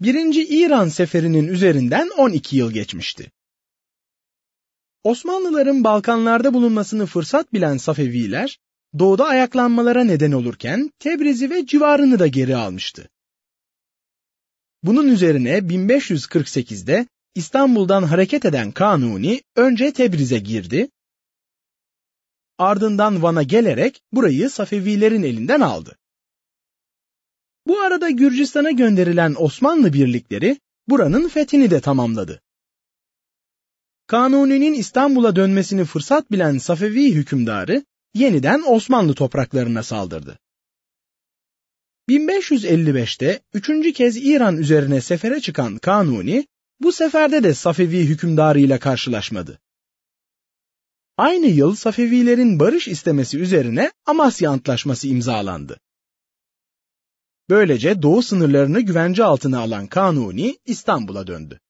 1. İran seferinin üzerinden 12 yıl geçmişti. Osmanlıların Balkanlarda bulunmasını fırsat bilen Safeviler, doğuda ayaklanmalara neden olurken Tebriz'i ve civarını da geri almıştı. Bunun üzerine 1548'de İstanbul'dan hareket eden Kanuni önce Tebriz'e girdi, ardından Van'a gelerek burayı Safevilerin elinden aldı. Bu arada Gürcistan'a gönderilen Osmanlı birlikleri buranın fethini de tamamladı. Kanuni'nin İstanbul'a dönmesini fırsat bilen Safevi hükümdarı yeniden Osmanlı topraklarına saldırdı. 1555'te üçüncü kez İran üzerine sefere çıkan Kanuni, bu seferde de Safevi hükümdarıyla karşılaşmadı. Aynı yıl Safevilerin barış istemesi üzerine Amasya Antlaşması imzalandı. Böylece doğu sınırlarını güvence altına alan Kanuni İstanbul'a döndü.